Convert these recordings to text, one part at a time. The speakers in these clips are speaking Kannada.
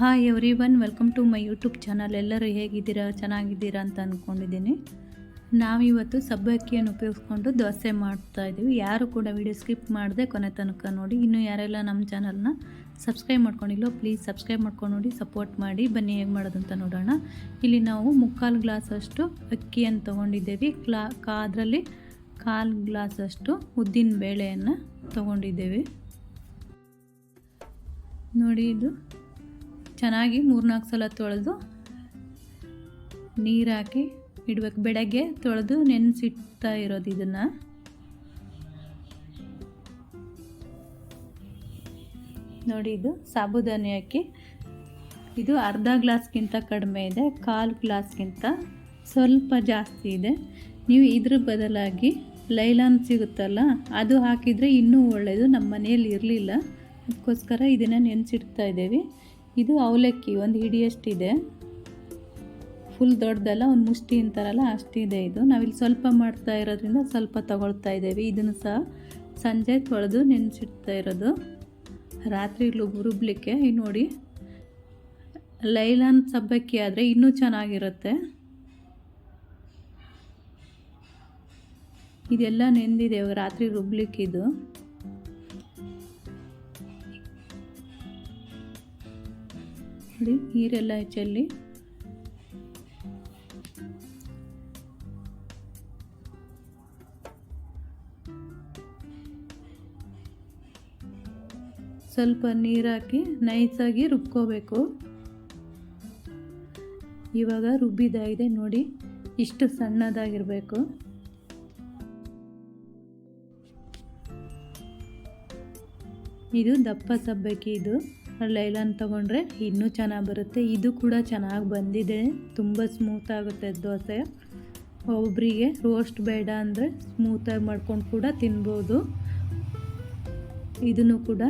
Hi everyone welcome to my YouTube channel ಎಲ್ಲರೂ ಹೇಗಿದ್ದೀರಾ? ಚೆನ್ನಾಗಿದ್ದೀರಾ ಅಂತ ಅಂದ್ಕೊಂಡಿದ್ದೀನಿ ನಾವಿವತ್ತು ಸಬ್ಬಕ್ಕಿಯನ್ನು ಉಪಯೋಗಿಸ್ಕೊಂಡು ದೋಸೆ ಮಾಡ್ತಾ ಇದ್ದೀವಿ. ಯಾರು ಕೂಡ ವಿಡಿಯೋ ಸ್ಕಿಪ್ ಮಾಡದೆ ಕೊನೆ ತನಕ ನೋಡಿ. ಇನ್ನೂ ಯಾರೆಲ್ಲ ನಮ್ಮ ಚಾನಲ್ನ ಸಬ್ಸ್ಕ್ರೈಬ್ ಮಾಡ್ಕೊಂಡಿಲ್ಲೋ ಪ್ಲೀಸ್ ಸಬ್ಸ್ಕ್ರೈಬ್ ಮಾಡ್ಕೊಂಡು ನೋಡಿ ಸಪೋರ್ಟ್ ಮಾಡಿ. ಬನ್ನಿ, ಹೇಗೆ ಮಾಡೋದಂತ ನೋಡೋಣ. ಇಲ್ಲಿ ನಾವು ಮುಕ್ಕಾಲು ಗ್ಲಾಸಷ್ಟು ಅಕ್ಕಿಯನ್ನು ತೊಗೊಂಡಿದ್ದೇವೆ. ಕ್ಲಾ ಕಾ ಅದರಲ್ಲಿ ಕಾಲು ಗ್ಲಾಸಷ್ಟು ಉದ್ದಿನ ಬೇಳೆಯನ್ನು ತೊಗೊಂಡಿದ್ದೇವೆ. ನೋಡಿ ಇದು. ಚೆನ್ನಾಗಿ ಮೂರ್ನಾಲ್ಕು ಸಲ ತೊಳೆದು ನೀರು ಹಾಕಿ ಇಡಬೇಕು. ಬೆಳಗ್ಗೆ ತೊಳೆದು ನೆನೆಸಿಡ್ತಾ ಇರೋದು ಇದನ್ನು. ನೋಡಿ ಇದು ಸಾಬುದಾನಿ ಹಾಕಿ. ಇದು ಅರ್ಧ ಗ್ಲಾಸ್ಗಿಂತ ಕಡಿಮೆ ಇದೆ, ಕಾಲು ಗ್ಲಾಸ್ಗಿಂತ ಸ್ವಲ್ಪ ಜಾಸ್ತಿ ಇದೆ. ನೀವು ಇದ್ರ ಬದಲಾಗಿ ಲೈಲಾನ್ ಸಿಗುತ್ತಲ್ಲ, ಅದು ಹಾಕಿದರೆ ಇನ್ನೂ ಒಳ್ಳೆಯದು ನಮ್ಮ ಮನೆಯಲ್ಲಿ ಇರಲಿಲ್ಲ. ಅದಕ್ಕೋಸ್ಕರ ಇದನ್ನು ನೆನೆಸಿಡ್ತಾ ಇದ್ದೇವೆ. ಇದು ಅವಲಕ್ಕಿ, ಒಂದು ಹಿಡಿಯಷ್ಟಿದೆ. ಫುಲ್ ದೊಡ್ಡದಲ್ಲ, ಒಂದು ಮುಷ್ಟಿ ಅಂತಾರಲ್ಲ, ಅಷ್ಟಿದೆ ಇದು. ನಾವಿಲ್ಲಿ ಸ್ವಲ್ಪ ಮಾಡ್ತಾ ಇರೋದ್ರಿಂದ ಸ್ವಲ್ಪ ತಗೊಳ್ತಾ ಇದ್ದೇವೆ. ಇದನ್ನು ಸಹ ಸಂಜೆ ತೊಳೆದು ನೆನೆಸಿಡ್ತಾ ಇರೋದು. ರಾತ್ರಿ ರುಬ್ಲಿಕ್ಕೆ ಈ ನೋಡಿ, ಲೈಲಾನ್ ಸಬ್ಬಕ್ಕಿ ಆದರೆ ಇನ್ನೂ ಚೆನ್ನಾಗಿರುತ್ತೆ. ಇದೆಲ್ಲ ನೆಂದಿದೆ ರಾತ್ರಿ ರುಬ್ಲಿಕ್ಕಿದು ನೋಡಿ ನೀರೆಲ್ಲ ಚೆಲ್ಲಿ ಸ್ವಲ್ಪ ನೀರು ಹಾಕಿ ನೈಸಾಗಿ ರುಬ್ಕೋಬೇಕು. ಇವಾಗ ರುಬ್ಬಿದಾಗಿದೆ ನೋಡಿ, ಇಷ್ಟು ಸಣ್ಣದಾಗಿರಬೇಕು. ಇದು ದಪ್ಪ ಸಬ್ಬಕ್ಕಿ ಇದು. ಲೈಲಾನ್ ತೊಗೊಂಡ್ರೆ ಇನ್ನೂ ಚೆನ್ನಾಗಿ ಬರುತ್ತೆ. ಇದು ಕೂಡ ಚೆನ್ನಾಗಿ ಬಂದಿದೆ. ತುಂಬ ಸ್ಮೂತ್ ಆಗುತ್ತೆ ದೋಸೆ. ಒಬ್ಬರಿಗೆ ರೋಸ್ಟ್ ಬೇಡ ಅಂದರೆ ಸ್ಮೂತಾಗಿ ಮಾಡ್ಕೊಂಡು ಕೂಡ ತಿನ್ಬೋದು. ಇದನ್ನು ಕೂಡ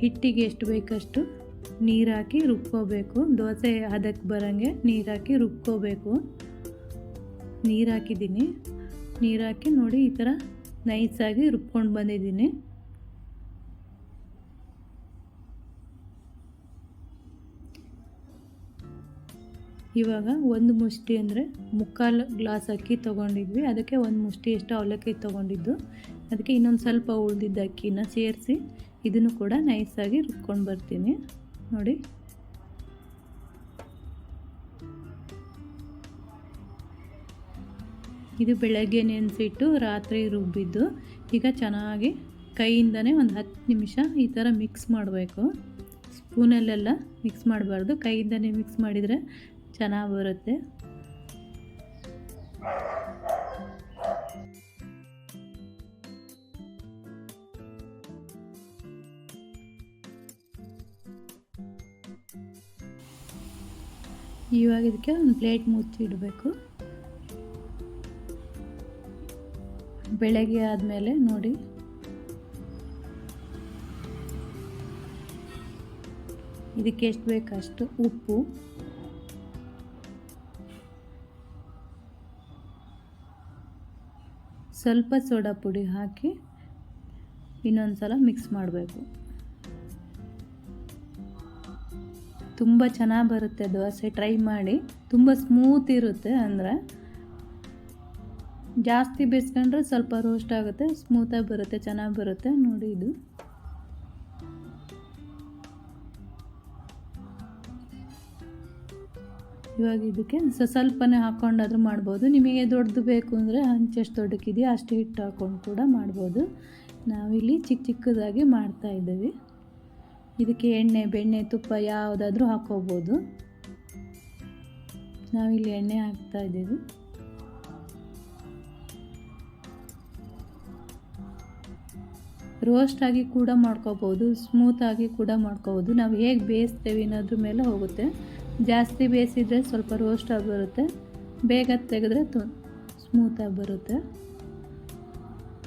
ಹಿಟ್ಟಿಗೆ ಎಷ್ಟು ಬೇಕಷ್ಟು ನೀರು ಹಾಕಿ ರುಬ್ಕೋಬೇಕು. ದೋಸೆ ಅದಕ್ಕೆ ಬರೋಂಗೆ ನೀರು ಹಾಕಿ ರುಬ್ಕೋಬೇಕು. ನೀರು ಹಾಕಿದ್ದೀನಿ. ನೀರು ಹಾಕಿ ನೋಡಿ ಈ ಥರ ನೈಸಾಗಿ ರುಬ್ಕೊಂಡು ಬಂದಿದ್ದೀನಿ. ಇವಾಗ ಒಂದು ಮುಷ್ಟಿ ಅಂದರೆ ಮುಕ್ಕಾಲು ಗ್ಲಾಸ್ ಅಕ್ಕಿ ತೊಗೊಂಡಿದ್ವಿ. ಅದಕ್ಕೆ ಒಂದು ಮುಷ್ಟಿಯಷ್ಟು ಅವಲಕ್ಕಿ ತೊಗೊಂಡಿದ್ದು. ಅದಕ್ಕೆ ಇನ್ನೊಂದು ಸ್ವಲ್ಪ ಉಳಿದಿದ್ದ ಅಕ್ಕಿನ ಸೇರಿಸಿ ಇದನ್ನು ಕೂಡ ನೈಸಾಗಿ ರುಬ್ಕೊಂಡು ಬರ್ತೀನಿ. ನೋಡಿ. ಇದು ಬೆಳಗ್ಗೆ ನೆನೆಸಿಟ್ಟು ರಾತ್ರಿ ರುಬ್ಬಿದ್ದು. ಈಗ ಚೆನ್ನಾಗಿ ಕೈಯಿಂದನೇ ಒಂದು ಹತ್ತು ನಿಮಿಷ ಈ ಥರ ಮಿಕ್ಸ್ ಮಾಡಬೇಕು. ಸ್ಪೂನಲ್ಲೆಲ್ಲ ಮಿಕ್ಸ್ ಮಾಡಬಾರ್ದು. ಕೈಯಿಂದನೇ ಮಿಕ್ಸ್ ಮಾಡಿದರೆ ಚೆನ್ನಾಗಿ ಬರುತ್ತೆ ಇವಾಗ ಇದಕ್ಕೆ ಒಂದು ಪ್ಲೇಟ್ ಮುಚ್ಚಿಡಬೇಕು ಬೆಳಗ್ಗೆ ಆದಮೇಲೆ ನೋಡಿ. ಇದಕ್ಕೆ ಎಷ್ಟು ಬೇಕಷ್ಟು ಉಪ್ಪು. ಸ್ವಲ್ಪ ಸೋಡಾ ಪುಡಿ ಹಾಕಿ ಇನ್ನೊಂದು ಸಲ ಮಿಕ್ಸ್ ಮಾಡಬೇಕು. ತುಂಬ ಚೆನ್ನಾಗಿ ಬರುತ್ತೆ ದೋಸೆ. ಟ್ರೈ ಮಾಡಿ. ತುಂಬ ಸ್ಮೂತ್ ಇರುತ್ತೆ ಅಂದರೆ ಜಾಸ್ತಿ ಬೇಯಿಸ್ಕೊಂಡ್ರೆ ಸ್ವಲ್ಪ ರೋಸ್ಟ್ ಆಗುತ್ತೆ ಸ್ಮೂತಾಗಿ ಬರುತ್ತೆ, ಚೆನ್ನಾಗಿ ಬರುತ್ತೆ. ನೋಡಿ ಇದು. ಇವಾಗ ಇದಕ್ಕೆ ಸ್ವಲ್ಪನೇ ಹಾಕ್ಕೊಂಡಾದ್ರೂ ಮಾಡ್ಬೋದು. ನಿಮಗೆ ದೊಡ್ಡದು ಬೇಕು ಅಂದರೆ ಹಂಚೆಷ್ಟು ದೊಡ್ಡಕ್ಕಿದೆಯೋ, ಅಷ್ಟು ಹಿಟ್ಟು ಹಾಕ್ಕೊಂಡು ಕೂಡ ಮಾಡ್ಬೋದು. ನಾವಿಲ್ಲಿ ಚಿಕ್ಕ ಚಿಕ್ಕದಾಗಿ ಮಾಡ್ತಾ ಇದ್ದೀವಿ. ಇದಕ್ಕೆ ಎಣ್ಣೆ, ಬೆಣ್ಣೆ, ತುಪ್ಪ ಯಾವುದಾದ್ರೂ ಹಾಕ್ಕೋಬೋದು ನಾವಿಲ್ಲಿ ಎಣ್ಣೆ ಹಾಕ್ತಾ ಇದ್ದೀವಿ. ರೋಸ್ಟ್ ಆಗಿ ಕೂಡ ಮಾಡ್ಕೋಬೋದು ಸ್ಮೂತಾಗಿ ಕೂಡ ಮಾಡ್ಕೋಬೋದು. ನಾವು ಹೇಗೆ ಬೇಯಿಸ್ತೇವೆ ಅನ್ನೋದ್ರ ಮೇಲೆ ಹೋಗುತ್ತೆ. ಜಾಸ್ತಿ ಬೇಯಿಸಿದರೆ ಸ್ವಲ್ಪ ರೋಸ್ಟಾಗಿ ಬರುತ್ತೆ. ಬೇಗ ತೆಗೆದ್ರೆ ತು ಸ್ಮೂತಾಗಿ ಬರುತ್ತೆ.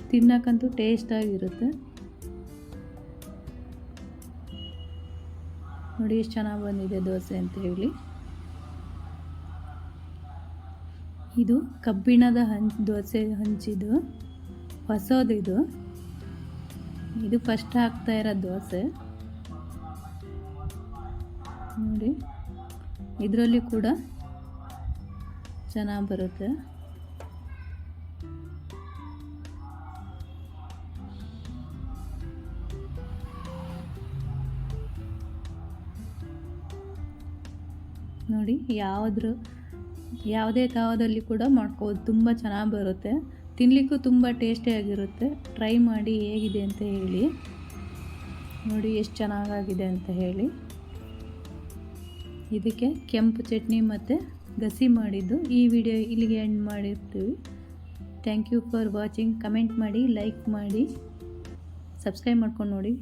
ತಿನ್ನಕ್ಕಂತೂ ಟೇಸ್ಟಾಗಿರುತ್ತೆ ನೋಡಿ ಎಷ್ಟು ಚೆನ್ನಾಗಿ ಬಂದಿದೆ ದೋಸೆ ಅಂತ ಹೇಳಿ. ಇದು ಕಬ್ಬಿಣದ ಹಂಚ್, ದೋಸೆ ಹಂಚಿದು ಹೊಸದಿದು. ಇದು ಫಸ್ಟ್ ಹಾಕ್ತಾ ಇರೋ ದೋಸೆ. ನೋಡಿ. ಇದರಲ್ಲಿ ಕೂಡ ಚೆನ್ನಾಗಿ ಬರುತ್ತೆ. ನೋಡಿ, ಯಾವುದ್ರ, ಯಾವುದೇ ತವದಲ್ಲಿ ಕೂಡ ಮಾಡ್ಕೋಬೋದು. ತುಂಬ ಚೆನ್ನಾಗಿ ಬರುತ್ತೆ. ತಿನ್ನಲಿಕ್ಕೂ ತುಂಬ ಟೇಸ್ಟಿಯಾಗಿರುತ್ತೆ ಟ್ರೈ ಮಾಡಿ ಹೇಗಿದೆ ಅಂತ ಹೇಳಿ. ನೋಡಿ, ಎಷ್ಟು ಚೆನ್ನಾಗಾಗಿದೆ ಅಂತ ಹೇಳಿ. ಇದಕ್ಕೆ ಕೆಂಪು ಚಟ್ನಿ ಮತ್ತು ಗಸಿ ಮಾಡಿದ್ದು. ಈ ವಿಡಿಯೋ ಇಲ್ಲಿಗೆ ಎಂಡ್ ಮಾಡಿರ್ತೀವಿ thank you for watching comment ಮಾಡಿ ಲೈಕ್ ಮಾಡಿ ಸಬ್ಸ್ಕ್ರೈಬ್ ಮಾಡ್ಕೊಂಡು ನೋಡಿ.